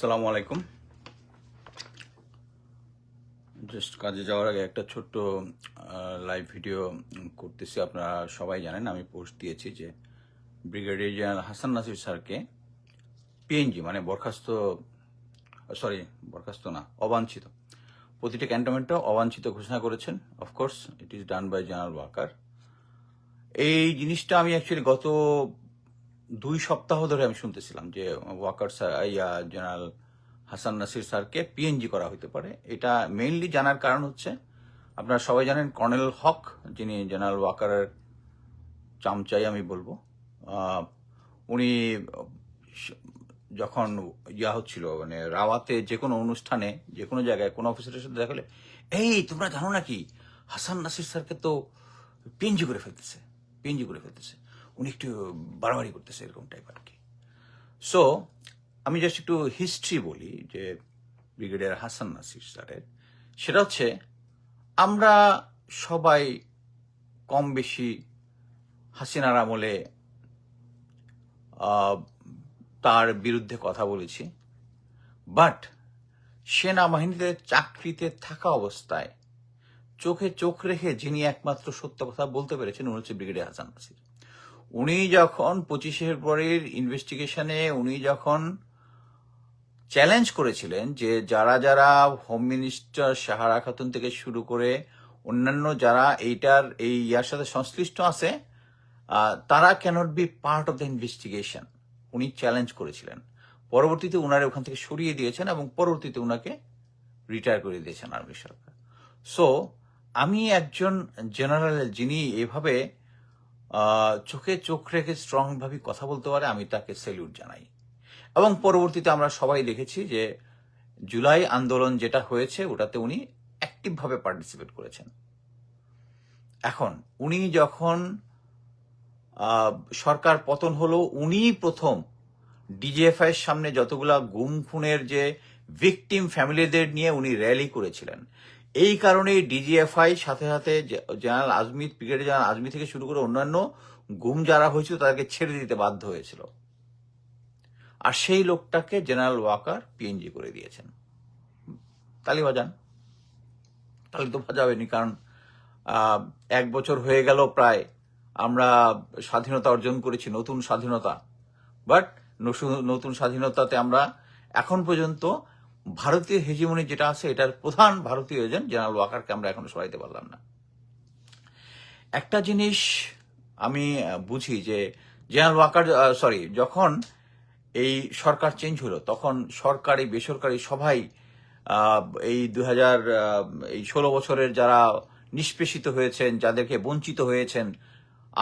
আসসালামু আলাইকুম। জাস্ট কাজে যাওয়ার আগে একটা ছোট্ট লাইভ ভিডিও করতেছি। আপনারা সবাই জানেন, আমি পোস্ট দিয়েছি যে ব্রিগেডিয়ার জেনারেল হাসান নাসির স্যারকে পিএনজি মানে বরখাস্ত সরি বরখাস্ত না, অবাঞ্ছিত। প্রতিটি ক্যান্টনমেন্টও অবাঞ্ছিত ঘোষণা করেছেন। Of course it is done by general Waker এই জিনিসটা আমি অ্যাকচুয়ালি গত দুই সপ্তাহ ধরে আমি শুনতেছিলাম যে ওয়াকার স্যার, ইয়া জেনারেল হাসান নাসির স্যারকে পিএনজি করা হতে পারে। এটা মেইনলি জানার কারণ হচ্ছে, আপনারা সবাই জানেন কর্নেল হক, যিনি জেনারেল ওয়াকারের চামচাই আমি বলব। উনি যখন ইয়া হচ্ছিল মানে রাওয়াতে যে কোনো অনুষ্ঠানে, যে কোনো জায়গায়, কোনো অফিসারের সাথে দেখালে এই, তোমরা জানো নাকি হাসান নাসির স্যারকে তো পিএনজি করে ফেলতেছে পিএনজি করে ফেলতেছে। একটু বাড়াবাড়ি করতেছে এরকম টাইপ আর কি। সো আমি জাস্ট একটু হিস্ট্রি বলি যে ব্রিগেডিয়ার হাসান নাসির স্যারের। সেটা হচ্ছে, আমরা সবাই কম বেশি হাসিনার আমলে তার বিরুদ্ধে কথা বলেছি। বাট সেনাবাহিনীতে চাকরিতে থাকা অবস্থায় চোখে চোখ রেখে যিনি একমাত্র সত্য কথা বলতে পেরেছেন, উনি হচ্ছে ব্রিগেডিয়ার হাসান নাসির উনি যখন পঁচিশের পরের ইনভেস্টিগেশনে উনি যখন চ্যালেঞ্জ করেছিলেন যে যারা যারা হোম মিনিস্টার সাহারা খাতুন থেকে শুরু করে অন্যান্য যারা এইটার, এই ইয়ার সাথে সংশ্লিষ্ট আছে তারা can't be part of the investigation উনি চ্যালেঞ্জ করেছিলেন। পরবর্তীতে উনারে ওখান থেকে সরিয়ে দিয়েছেন এবং পরবর্তীতে উনাকে রিটায়ার করে দিয়েছেন আর্মি সরকার। সো আমি একজন জেনারেল যিনি এভাবে চোখে চোখ রেখে স্ট্রং ভাবে কথা বলতে পারে, আমি তাকে স্যালিউট জানাই। এবং পরবর্তীতে আমরা সবাই দেখেছি যে জুলাই আন্দোলন যেটা হয়েছে, ওটাতে উনি অ্যাক্টিভ ভাবে পার্টিসিপেট করেছেন। এখন, উনি যখন সরকার পতন হলো উনি প্রথম ডিজিএফআই সামনে যতগুলা গুম খুনের যে ভিকটিম ফ্যামিলিদের নিয়ে উনি র্যালি করেছিলেন। এই কারণে ডিজিএফআই সাথে সাথে general Azmi, brigadier general Azmi থেকে শুরু করে অন্যান্য গুম যারা হয়েছিল তাদেরকে ছেড়ে দিতে বাধ্য হয়েছিল। আর সেই লোকটাকে জেনারেল ওয়াকার পিএনজি করে দিয়েছেন। তালি বাজান। তাহলে তো বাজাবেনি, কারণ এক বছর হয়ে গেল প্রায়। আমরা স্বাধীনতা অর্জন করেছি, নতুন স্বাধীনতা। বাট নতুন স্বাধীনতাতে আমরা এখন পর্যন্ত ভারতীয় হেজিমনি যেটা আছে, এটার প্রধান ভারতীয় এজেন্ট, জেনারেল ওয়াকারকে আমরা এখনও সরাইতে পারলাম না। একটা জিনিস আমি বুঝি যে জেনারেল ওয়াকার সরি যখন এই সরকার চেঞ্জ হলো, তখন সরকারি, বেসরকারি সবাই এই দু হাজার এই ষোলো বছরের যারা নিষ্পেষিত হয়েছেন, যাদেরকে বঞ্চিত হয়েছেন,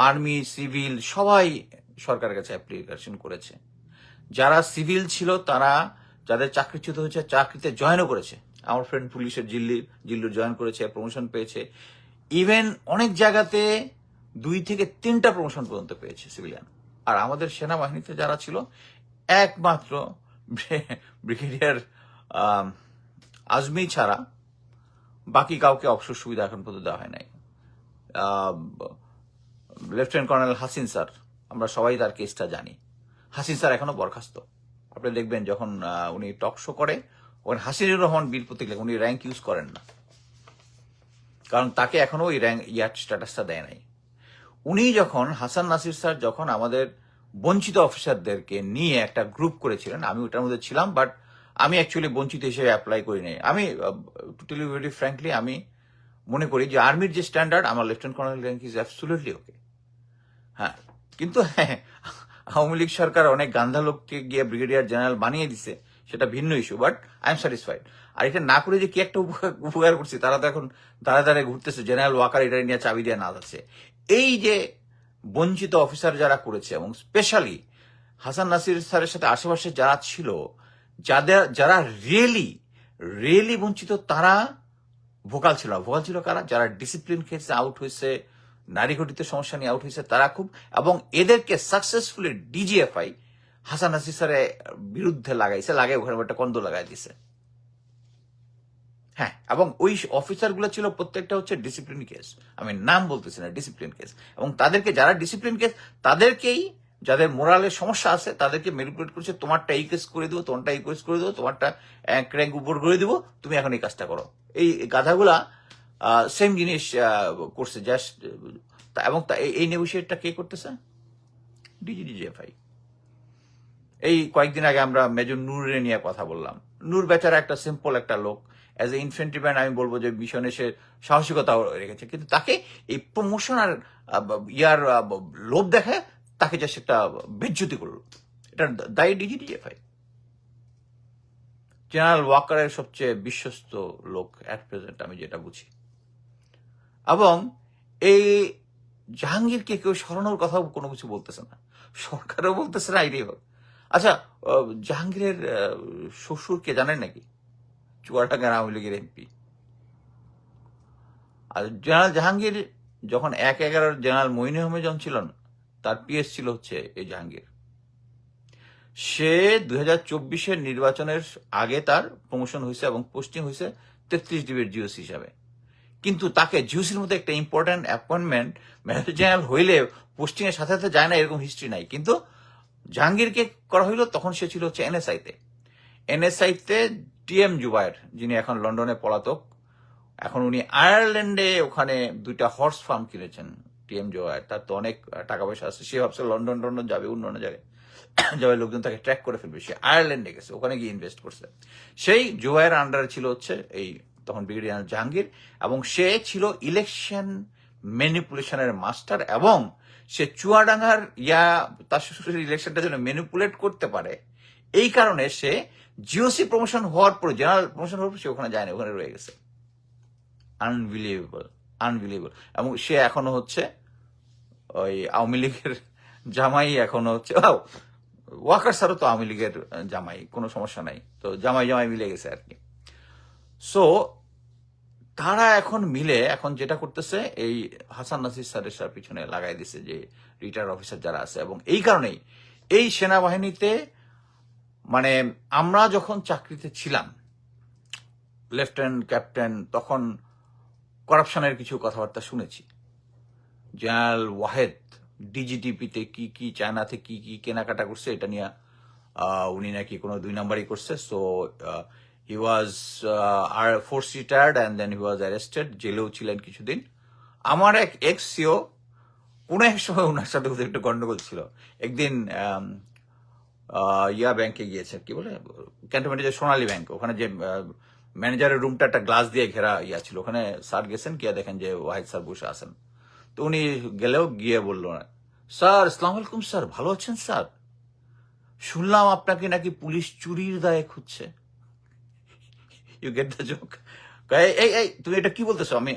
আর্মি, সিভিল, সবাই সরকারের কাছে অ্যাপ্লিকেশন করেছে। যারা সিভিল ছিল, তারা যাদের চাকরিচ্যুত হয়েছে, চাকরিতে জয়েনও করেছে। আমার ফ্রেন্ড পুলিশের জিল্লি, জিল্লুর জয়েন করেছে প্রমোশন পেয়েছে। ইভেন অনেক জায়গাতে দুই থেকে তিনটা প্রমোশন পর্যন্ত পেয়েছে সিভিলিয়ান আর আমাদের সেনাবাহিনীতে যারা ছিল, একমাত্র ব্রিগেডিয়ার আজমি ছাড়া বাকি কাউকে অবসর সুবিধা এখন পর্যন্ত দেওয়া হয় নাই। লেফটেন্যান্ট কর্নেল হাসিন স্যার, আমরা সবাই তার কেসটা জানি। হাসিন স্যার এখনও বরখাস্ত। আপনি দেখবেন যখন উনি টক শো করে ওখানে হাসিনুর রহমান বীর প্রতীক লেখে, উনি র্যাঙ্ক ইউজ করেন না। কারণ তাকে এখনও ওই র্যাঙ্ক ইয়ার স্ট্যাটাসটা দেয় নাই। উনি যখন হাসান নাসির স্যার যখন আমাদের বঞ্চিত অফিসারদেরকে নিয়ে একটা গ্রুপ করেছিলেন আমি ওটার মধ্যে ছিলাম বাট আমি অ্যাকচুয়ালি বঞ্চিত হিসেবে অ্যাপ্লাই করি নাই আমি টোটালি ভেরি ফ্র্যাঙ্কলি আমি মনে করি যে আর্মির যে স্ট্যান্ডার্ড আমার lieutenant colonel rank is absolutely okay হ্যাঁ কিন্তু হ্যাঁ আওয়ামী লীগ সরকার অনেক গান্ধা লোককে গিয়ে ব্রিগেডিয়ার জেনারেল বানিয়ে দিছে, সেটা ভিন্ন issue but I am satisfied আর এটা না করে যে কি একটা উপকার করছে, তারা তো এখন দাঁড়া দাঁড়ায় ঘুরতেছে, জেনারেল ওয়াকার এটা নিয়ে চাবি দিয়ে না যাচ্ছে। এই যে বঞ্চিত অফিসার যারা করেছে, এবং স্পেশালি হাসান নাসির স্যারের সাথে আশেপাশে যারা ছিল, যাদের, যারা রিয়েলি রিয়েলি বঞ্চিত, তারা ভোকাল ছিল। ভোকাল ছিল কারা? যারা ডিসিপ্লিন কেসে আউট হয়েছে নারী ঘটিত সমস্যা নিয়ে আউট হয়েছে তারা খুব, এবং এদেরকে সাকসেসফুলি ডিজিএফআই হাসান নাসির স্যারের বিরুদ্ধে লাগাইছে লাগাই ওখানে একটা কন্দ লাগাই দিছে। হ্যাঁ এবং ওই অফিসারগুলো ছিল প্রত্যেকটা হচ্ছে ডিসিপ্লিন কেস আমি নাম বলতেছি না ডিসিপ্লিন কেস এবং তাদেরকে যারা ডিসিপ্লিন কেস তাদেরকেই যাদের মোরালের সমস্যা আছে, তাদেরকে ম্যানিপুলেট করছে, তোমারটা এই কেস করে দেবো, তোমারটা এই কেস করে দেবো, তোমারটা ক্র্যাঙ্ক উপর করে দেবো, তুমি এখন এই কাজটা করো। এই গাধাগুলা সেম জিনিস করছে জাস্ট এবং এই- নেগোসিয়েটটা কে করতেছে? ডিজিডিজিএফআই এই কয়েকদিন আগে আমরা মেজর নূরের নিয়ে কথা বললাম। নূর বেচারা একটা সিম্পল একটা লোক। অ্যাজ এ ইনফেন্ট্রি ম্যান আমি বলব যে মিশনে সে সাহসিকতা রেখেছে। কিন্তু তাকে এই প্রমোশন আর ইয়ার লোভ দেখায়, তাকে জাস্ট একটা বেজ্জতি করল। এটা দায়ী ডিজিটিএফআই জেনারেল ওয়াকারের সবচেয়ে বিশ্বস্ত লোক অ্যাট প্রেজেন্ট আমি যেটা বুঝি। এবং এই জাহাঙ্গীরকে কেউ সরানোর কথা কোনো কিছু বলতেছে না। সরকারও বলতেছে না এটাই হোক আচ্ছা জাহাঙ্গীরের আহ, শ্বশুরকে জানেন নাকি? চুয়াডাঙ্গার আওয়ামী লীগের এমপি। আর জেনারেল জাহাঙ্গীর যখন এক এগারোর জেনারেল মইন আহমেদ যখন ছিলেন তার পিএস ছিল হচ্ছে এই জাহাঙ্গীর। সে দুই হাজার নির্বাচনের আগে তার প্রমোশন হয়েছে এবং পোস্টিং হয়েছে তেত্রিশ ডিবির জিওস হিসাবে। কিন্তু তাকে জিউসির মধ্যে একটা ইম্পর্ট্যান্ট অ্যাপয়েন্টমেন্ট ম্যানেজার জেনারেল হইলে পোস্টিং এর সাথে সাথে যায় না, এরকম হিস্ট্রি নাই। কিন্তু জাহাঙ্গীরকে করা হইল, তখন সে ছিল হচ্ছে এনএসআই তে এনএসআই তে টিএম জুবায়ের, যিনি এখন লন্ডনে পলাতক। এখন উনি আয়ারল্যান্ডে ওখানে দুইটা হর্স ফার্ম কিনেছেন টিএম জুবায়ের। তার তো অনেক টাকা পয়সা আছে। সে ভাবছে লন্ডন, টন্ডন যাবে অন্য জায়গায়। যাবে লোকজন তাকে ট্র্যাক করে ফেলবে। সে আয়ারল্যান্ডে গেছে, ওখানে গিয়ে ইনভেস্ট করছে। সেই জুবায়ের আন্ডারে ছিল হচ্ছে এই তখন ব্রিগেডিয়ার জাহাঙ্গীর, এবং সে ছিল ইলেকশন ম্যানিপুলেশনের মাস্টার এবং সে চুয়াডাঙ্গার ইয়া, তার শ্বশুরের ইলেকশনটা যেন ম্যানিপুলেট করতে পারে। এই কারণে সে জিওসি প্রমোশন হওয়ার পর জেনারেল প্রমোশন হওয়ার পর সে ওখানে যায়নি, ওখানে রয়ে গেছে। আনবিলিভেবল আনবিলিভেবল এবং সে এখনও হচ্ছে ওই আওয়ামী লীগের জামাই, এখনও হচ্ছে ওয়াকার স্যারও তো আওয়ামী লীগের জামাই, কোনো সমস্যা নাই। তো জামাই জামাই মিলে গেছে আর কি। সো তারা এখন মিলে এখন যেটা করতেছে, এই হাসান নাসির স্যারের স্যার পিছনে লাগাই দিছে যে রিটায়ার অফিসার যারা আছে। এবং এই কারণেই এই সেনাবাহিনীতে মানে আমরা যখন চাকরিতে ছিলাম, লেফটেন্যান্ট, ক্যাপ্টেন, তখন করাপশনের কিছু কথাবার্তা শুনেছি। জেনারেল ওয়াহেদ ডিজিটিপিতে কি কি, চায়নাতে কি কি কেনাকাটা করছে এটা নিয়ে উনি নাকি কোনো দুই নাম্বারই করছে। So he was R force retired and then he was arrested জেলেও ছিলেন কিছুদিন। আমার এক এক্স সিও কোনো এক সময় ওনার সাথে ওদের একটু গন্ডগোল ছিল। একদিন ইয়া ব্যাংকে গিয়েছে কি বলে ক্যান্টনমেন্টে যে সোনালী ব্যাংক, ওখানে যে ম্যানেজারের রুমটা একটা গ্লাস দিয়ে ঘেরা ইয়া ছিল। ওখানে স্যার গেছেন, গিয়ে দেখেন যে ওয়াহিদ স্যার বসে আছেন। তো উনি গেলেও গিয়ে বলল না স্যার ইসলাম আলাইকুম স্যার, ভালো আছেন স্যার? শুনলাম আপনাকে নাকি পুলিশ চুরির দায়ে খুঁজছে। ইউ গেট দ্য জোক এই এই তুমি এটা কি বলতেছো? আমি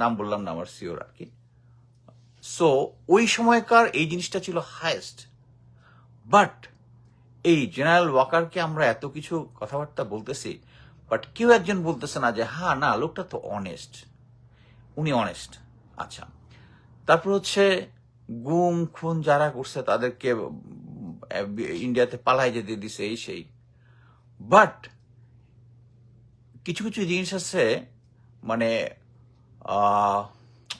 নাম বললাম না আমার সিওর আর কি। সো ওই সময়কার এই জিনিসটা ছিল হায়েস্ট বাট এই জেনারেল ওয়াকারকে আমরা এত কিছু কথাবার্তা বলতেছি বাট কেউ একজন বলতেছে না যে হ্যাঁ না, লোকটা তো অনেস্ট উনি অনেস্ট আচ্ছা। তারপর হচ্ছে, গুম, খুন যারা করছে তাদেরকে ইন্ডিয়াতে পালাই যেতে দিছে, এই, সেই। বাট কিছু কিছু জিনিস আছে মানে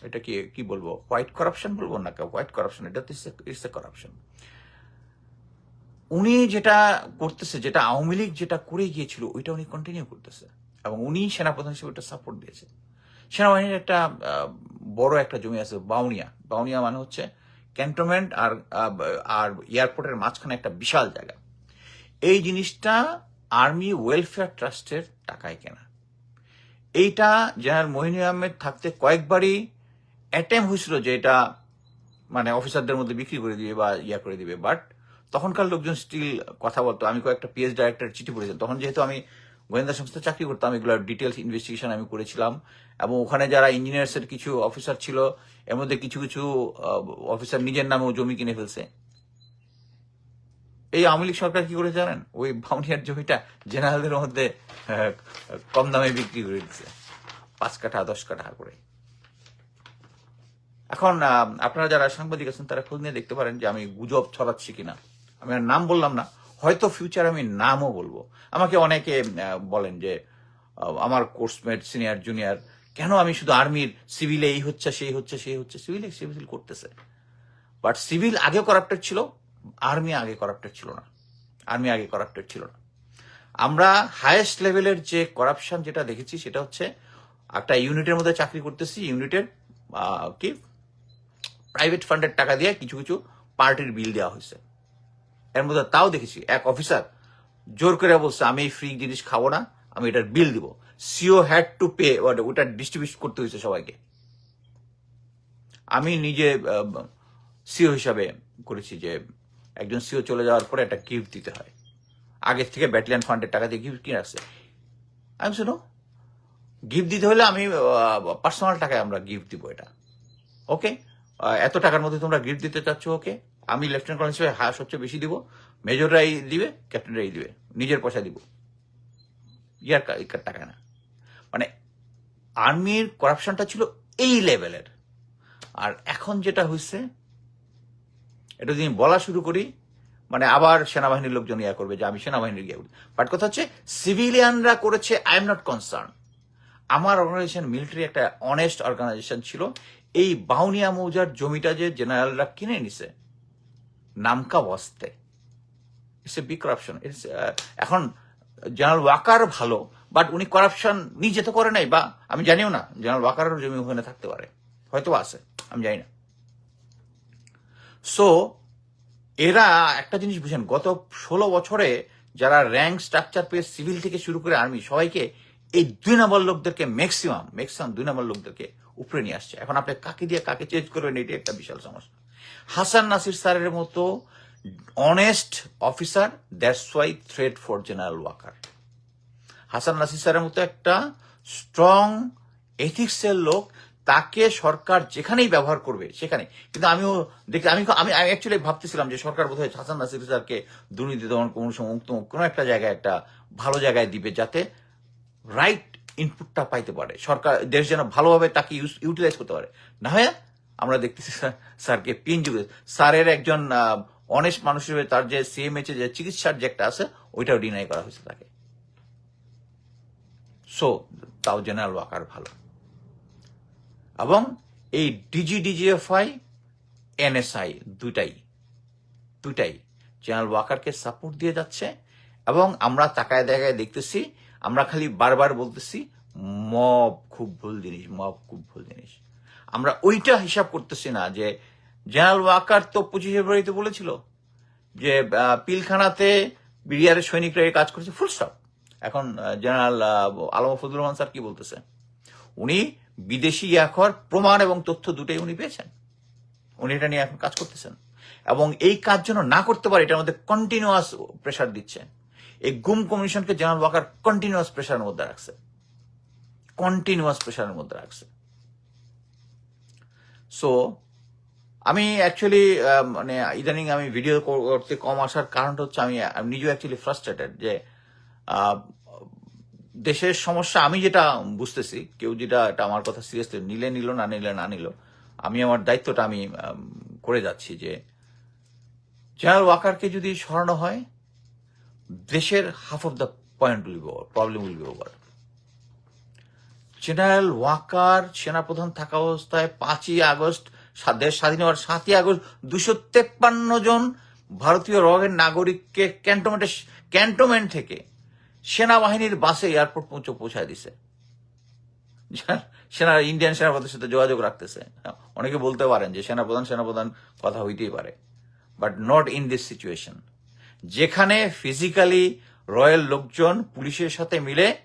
এটা কি কি বলব? হোয়াইট করাপশন বলব না হোয়াইট করাপশন এটা তো ইটস এ করাপশন উনি যেটা করতেছে, যেটা আওয়ামী লীগ যেটা করে গিয়েছিল, ওইটা উনি কন্টিনিউ করতেছে। এবং উনি সেনাপ্রধান হিসেবে একটা সাপোর্ট দিয়েছে। সেনাবাহিনীর একটা বড় একটা জমি আছে, বাউনিয়া। বাউনিয়া মানে হচ্ছে ক্যান্টনমেন্ট আর আর এয়ারপোর্টের মাঝখানে একটা বিশাল জায়গা। এই জিনিসটা আর্মি ওয়েলফেয়ার ট্রাস্টের টাকায় কেনা। এইটা জেনারেল মহিনী আহমেদ থাকতে কয়েকবারই অ্যাটেম্প হয়েছিল যে এটা মানে অফিসারদের মধ্যে বিক্রি করে দিবে বা ইয়া করে দিবে বাট তখনকার লোকজন স্টিল কথা বলতো। আমি কয়েকটা পিএস ডাইরেক্টর চিঠি পড়েছিলাম। তখন যেহেতু আমি গোয়েন্দা সংস্থায় চাকরি করতাম, এগুলোর ডিটেলস ইনভেস্টিগেশন আমি করেছিলাম। এবং ওখানে যারা ইঞ্জিনিয়ার্সের কিছু অফিসার ছিল, এর মধ্যে কিছু কিছু অফিসার নিজের নামেও জমি কিনে ফেলছে। এই আওয়ামী লীগ সরকার কি করে জানেন? ওই ভাউনিয়ার জমিটা জেনারেলদের মধ্যে কম দামে বিক্রি করে দিচ্ছে পাঁচ কাঠা, দশ কাঠা করে। এখন আপনারা যারা সাংবাদিক আছেন, তারা খোঁজ নিয়ে দেখতে পারেন যে আমি গুজব ছড়াচ্ছি কিনা। আমি আর নাম বললাম না, হয়তো ফিউচার আমি নামও বলব। আমাকে অনেকে বলেন যে আমার কোর্সমেট সিনিয়র, জুনিয়র, কেন আমি শুধু আর্মির সিভিলে এই হচ্ছে, সেই হচ্ছে সেই হচ্ছে, সিভিলে, সিভিল করতেছে। বাট সিভিল আগে করাপ্টেড ছিল আর্মি আগে করাপ্টেড ছিল না। আর্মি আগে করাপ্টেড ছিল না। আমরা হায়েস্ট লেভেলের যে করাপশন যেটা দেখেছি, সেটা হচ্ছে একটা ইউনিটের মধ্যে চাকরি করতেছি, ইউনিটের কি? প্রাইভেট ফান্ডের টাকা দিয়ে কিছু কিছু পার্টির বিল দেওয়া হয়েছে। এর মধ্যে তাও দেখেছি এক অফিসার জোর করে বলছে, আমি ফ্রি জিনিস খাব না, আমি এটার বিল দিব। সিও হ্যাড টু পে ওটা ডিস্ট্রিবিউট করতে হয়েছে সবাইকে। আমি নিজে সিও হিসাবে করেছি যে একজন সিও চলে যাওয়ার পরে একটা গিফট দিতে হয়। আগের থেকে ব্যাটালিয়ান ফান্ডের টাকা দিয়ে গিফট কিনে আসছে আমি শুনো গিফট দিতে হলে আমি পার্সোনাল টাকায় আমরা গিফট দিব এটা। ওকে এত টাকার মধ্যে তোমরা গিফট দিতে চাচ্ছ ওকে আমি লেফটেন্যান্ট কর্নেল হিসেবে হ্যাঁ সবচেয়ে বেশি দিব। মেজররাই দিবে ক্যাপ্টেনরাই দিবে। নিজের পয়সা দিব। ইয়ার টাকা না। মানে আর্মির করাপশনটা ছিল এই লেভেলের আর এখন যেটা হয়েছে এটা যদি বলা শুরু করি মানে আবার সেনাবাহিনীর লোকজন ইয়া করবে যে আমি সেনাবাহিনীর গিয়ে বাট কথা হচ্ছে সিভিলিয়ানরা করেছে আই এম নট কনসার্ন আমার অর্গানাইজেশন মিলিটারি একটা অনেস্ট অর্গানাইজেশন ছিল। এই বাউনিয়া মৌজার জমিটা যে জেনারেলরা কিনে নিছে, নামকা বস্তে। It's a big corruption it's এখন জেনারেল ওয়াকার ভালো বাট উনি করাপশন নিজে তো করে নাই, বা আমি জানিও না জেনারেল ওয়াকারের জমি ওখানে থাকতে পারে। হয়তো আছে, আমি জানি না। সো এরা একটা জিনিস বুঝেন, গত ষোলো বছরে যারা র্যাঙ্ক স্ট্রাকচার পেয়ে সিভিল থেকে শুরু করে আর্মি সবাইকে এই দুই নম্বর লোকদেরকে ম্যাক্সিমাম ম্যাক্সিমাম দুই নম্বর লোকদেরকে উপরে নিয়ে আসছে। এখন আপনি কাকে দিয়ে কাকে চেঞ্জ করবেন এটি একটা বিশাল সমস্যা। হাসান নাসির স্যারের মতো honest officer that's why threat for general Waker Hasan Nasir স্যারের মতো একটা স্ট্রং এথিক্সের লোক তাকে সরকার যেখানেই ব্যবহার করবে সেখানে কিন্তু আমিও দেখি, আমি আমি অ্যাকচুয়ালি ভাবতেছিলাম যে সরকার বোধহয় হাসান নাসির স্যারকে দুর্নীতি দমন সময় কোনো একটা জায়গায় একটা ভালো জায়গায় দিবে যাতে রাইট ইনপুটটা পাইতে পারে। সরকার, দেশ যেন ভালোভাবে তাকে ইউটিলাইজ করতে পারে। না হয় আমরা দেখতেছি স্যারকে যুগে স্যারের একজন অনেস্ট মানুষ হিসেবে তার যে সিএমএইচ যে চিকিৎসার যে একটা আছে, ওইটাও ডিনাই করা হয়েছে তাকে। সো তাও জেনারেল ওয়াকার ভালো। এবং এই ডিজি ডিজিএফআই এনএসআই দুটাই দুটাই জেনারেল ওয়াকারকে সাপোর্ট দিয়ে যাচ্ছে এবং আমরা তাকায় দেখায় দেখতেছি, আমরা খালি বারবার বলতেছি মব খুব ভুল জিনিস মব খুব ভুল জিনিস। আমরা ওইটা হিসাব করতেছি না যে জেনারেল ওয়াকার তো পঁচিশে ফেব্রুয়ারিতে বলেছিল যে পিলখানাতে বিডিআরের সৈনিকরা কাজ করেছে ফুল স্টপ এখন জেনারেল আলম ফজলুর রহমান স্যার কি বলতেছে? উনি বিদেশি ইয়াখর প্রমাণ এবং তথ্য দুটোই উনি পেয়েছেন। উনি এটা নিয়ে এখন কাজ করতেছেন। এবং এই কাজ যেন না করতে পারে, এটার মধ্যে কন্টিনিউয়াস প্রেশার দিচ্ছেন এই গুম কমিশনকে জেনারেল ওয়াকার কন্টিনিউয়াস প্রেশারের মধ্যে রাখছে। কন্টিনিউয়াস প্রেশারের মধ্যে রাখছে। সো আমি অ্যাকচুয়ালি মানে ইদানিং আমি ভিডিও করতে কম আসার কারণটা হচ্ছে আমি নিজেও অ্যাকচুয়ালি ফ্রাস্ট্রেটেড যে দেশের সমস্যা, আমি যেটা বুঝতেছি, কেউ যেটা, এটা আমার কথা সিরিয়াসলি নিলে নিল, না নিলে না নিল, আমি আমার দায়িত্বটা আমি করে যাচ্ছি যে জেনারেল ওয়াকারকে যদি সরানো হয়, দেশের half of the point will problem will be over general Waker সেনাপ্রধান থাকা অবস্থায় পাঁচই আগস্ট দেশ স্বাধীন হওয়ার সাতই আগস্ট দুশো তেপ্পান্ন জন ভারতীয় রগের নাগরিককে ক্যান্টনমেন্টে ক্যান্টনমেন্ট থেকে সেনাবাহিনীর বাসে এয়ারপোর্ট পৌঁছে পৌঁছায় দিছে। সেনা, ইন্ডিয়ান সেনাপ্রধানের সাথে যোগাযোগ রাখতেছে। অনেকে বলতে পারেন যে সেনাপ্রধান সেনাপ্রধান কথা হইতেই পারে but not in this situation যেখানে ফিজিক্যালি রয়্যাল লোকজন পুলিশের সাথে মিলে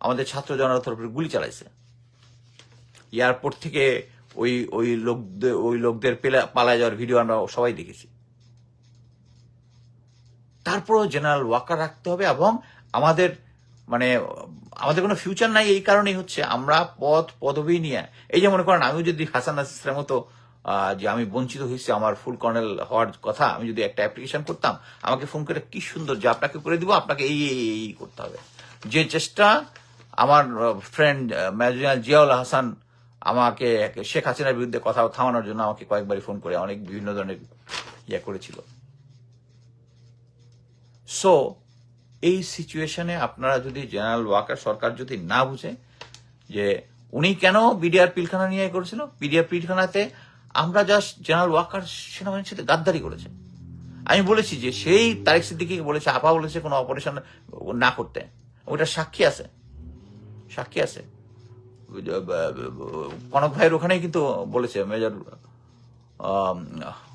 আমাদের ছাত্র জনতার উপরে গুলি চালাইছে। এয়ারপোর্ট থেকে ওই ওই লোকদের ওই লোকদের পেলা- পালায় যাওয়ার ভিডিও আমরা সবাই দেখেছি। তারপরও জেনারেল ওয়াকার রাখতে হবে এবং আমাদের মানে আমাদের কোনো ফিউচার নাই এই কারণেই হচ্ছে আমরা পদ পদবি নিয়ে, এই যে মনে করেন আমি যদি হাসান নাসিসের মতো যে আমি বঞ্চিত হয়েছি, আমার ফুল কর্নেল হওয়ার কথা, আমি যদি একটা অ্যাপ্লিকেশন করতাম, আমাকে ফোন করে কি সুন্দর, যে আপনাকে করে দিব, আপনাকে এই এই করতে হবে। যে চেষ্টা আমার ফ্রেন্ড ম্যাজিনাল জিয়াউল হাসান আমাকে, শেখ হাসিনার বিরুদ্ধে কথা থামানোর জন্য আমাকে কয়েকবারই ফোন করে, অনেক বিভিন্ন ধরনের ইয়ে করেছিল। সো এই সিচুয়েশনে আপনারা যদি জেনারেল ওয়াকার সরকার যদি না বুঝে যে উনি কেন বিডিআর পিলখানা নিয়ে করেছিল বিডিআর পিলখানাতে আমরা জাস্ট জেনারেল ওয়াকার সেনাবাহিনীর সাথে গাদ্দারি করেছে। আমি বলেছি যে সেই তারিক সিদ্দিকি বলেছে আপা বলেছে কোনো অপারেশন না করতে। ওটা সাক্ষী আছে। সাক্ষী আছে। কনক ভাইয়ের ওখানেই কিন্তু বলেছে, মেজর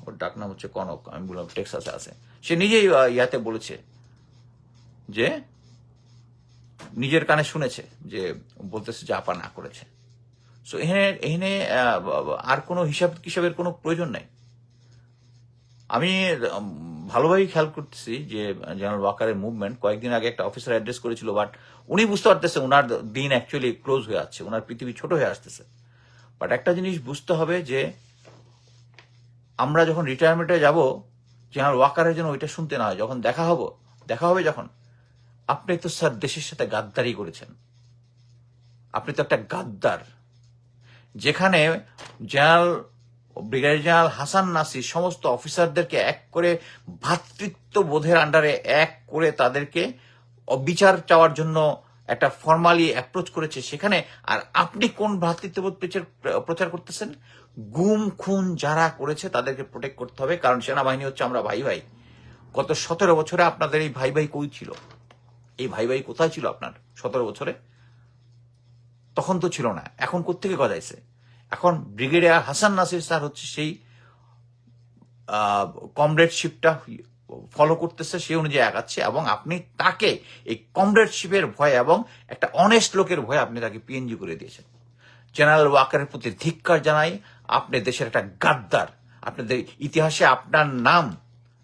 ওর ডাক নাম হচ্ছে কনক, আমি বললাম টেক্সাসে আছে। সে নিজেই ইয়াতে বলেছে। যে নিজের কানে শুনেছে যে বলতেছে যে আপা না করেছে। সো এখানে এখানে আর কোনো হিসাব কিসাবের কোনো প্রয়োজন নাই। আমি ভালোভাবেই খেয়াল করতেছি যে জেনারেল ওয়াকারের মুভমেন্ট। কয়েকদিন আগে একটা অফিসার অ্যাড্রেস করেছিল, বাট উনি বুঝতে পারতেছে ওনার দিন অ্যাকচুয়ালি ক্লোজ হয়ে আসছে ওনার পৃথিবী ছোট হয়ে আসতেছে। বাট একটা জিনিস বুঝতে হবে যে আমরা যখন রিটায়ারমেন্টে যাব, জেনারেল ওয়াকারের জন্য ওইটা শুনতে না হয়, যখন দেখা হব, দেখা হবে যখন আপনি তো স্যার দেশের সাথে গাদ্দারি করেছেন। আপনি তো একটা গাদ্দার। যেখানে general brigadier general Hasan Nasir সমস্ত অফিসারদেরকে এক করে ভ্রাতৃত্ব বোধের আন্ডারে এক করে তাদেরকে বিচার চাওয়ার জন্য একটা ফর্মালি অ্যাপ্রোচ করেছে সেখানে। আর আপনি কোন ভ্রাতৃত্ববোধ প্রচার করতেছেন? গুম, খুন যারা করেছে তাদেরকে প্রোটেক্ট করতে হবে, কারণ সেনাবাহিনী হচ্ছে আমরা ভাই ভাই গত সতেরো বছরে আপনাদের এই ভাই ভাই কই ছিল? এই ভাই ভাই কোথায় ছিল আপনার সতেরো বছরে? তখন তো ছিল না। এখন কোত্থেকে গজাইছে? এখন ব্রিগেডিয়ার হাসান নাসির স্যার হচ্ছে সেই কমরেডশিপটা ফলো করতেছে সেই অনুযায়ী আগাচ্ছে এবং আপনি তাকে এই কমরেডশিপের ভয় এবং একটা অনেস্ট লোকের ভয়ে আপনি তাকে পিএনজি করে দিয়েছেন। জেনারেল ওয়াকারের প্রতি ধিক্কার জানাই, আপনি দেশের একটা গাদ্দার। আপনাদের ইতিহাসে আপনার নাম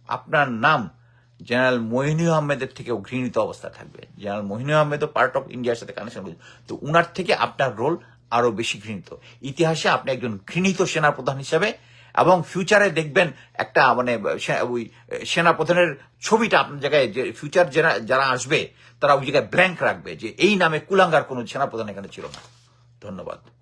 আপনার নাম জেনারেল মহিনী আহমেদের থেকেও ঘৃণিত অবস্থা থাকবে। জেনারেল মহিনী আহমেদও পার্ট অফ ইন্ডিয়ার সাথে কানেকশন রয়েছে তো উনার থেকে আপনার রোল আরও বেশি ঘৃণিত। ইতিহাসে আপনি একজন ঘৃণিত সেনাপ্রধান হিসেবে এবং ফিউচারে দেখবেন একটা মানে ওই, সেনাপ্রধানের ছবিটা আপনার জায়গায় যে ফিউচার যারা যারা আসবে, তারা ওই জায়গায় ব্ল্যাঙ্ক রাখবে যে এই নামে কুলাঙ্গার কোনো সেনাপ্রধান এখানে ছিল না। ধন্যবাদ।